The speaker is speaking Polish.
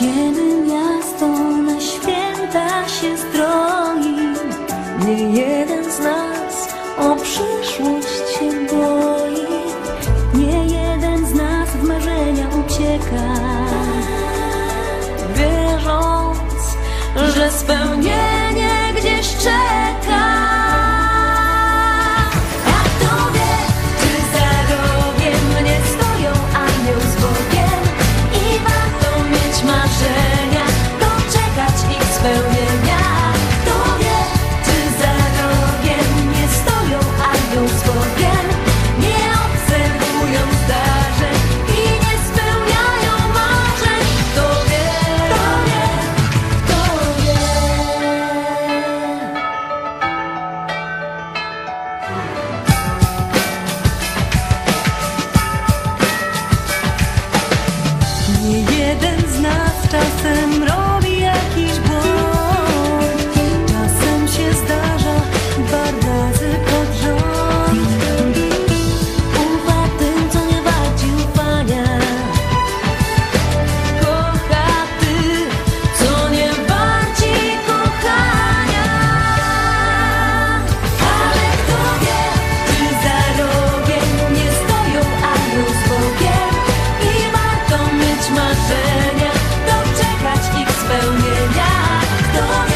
Kiedy miasto na święta się stroi, nie jeden z nas o przyszłość się boi, nie jeden z nas w marzenia ucieka, wierząc, że spełnienie. so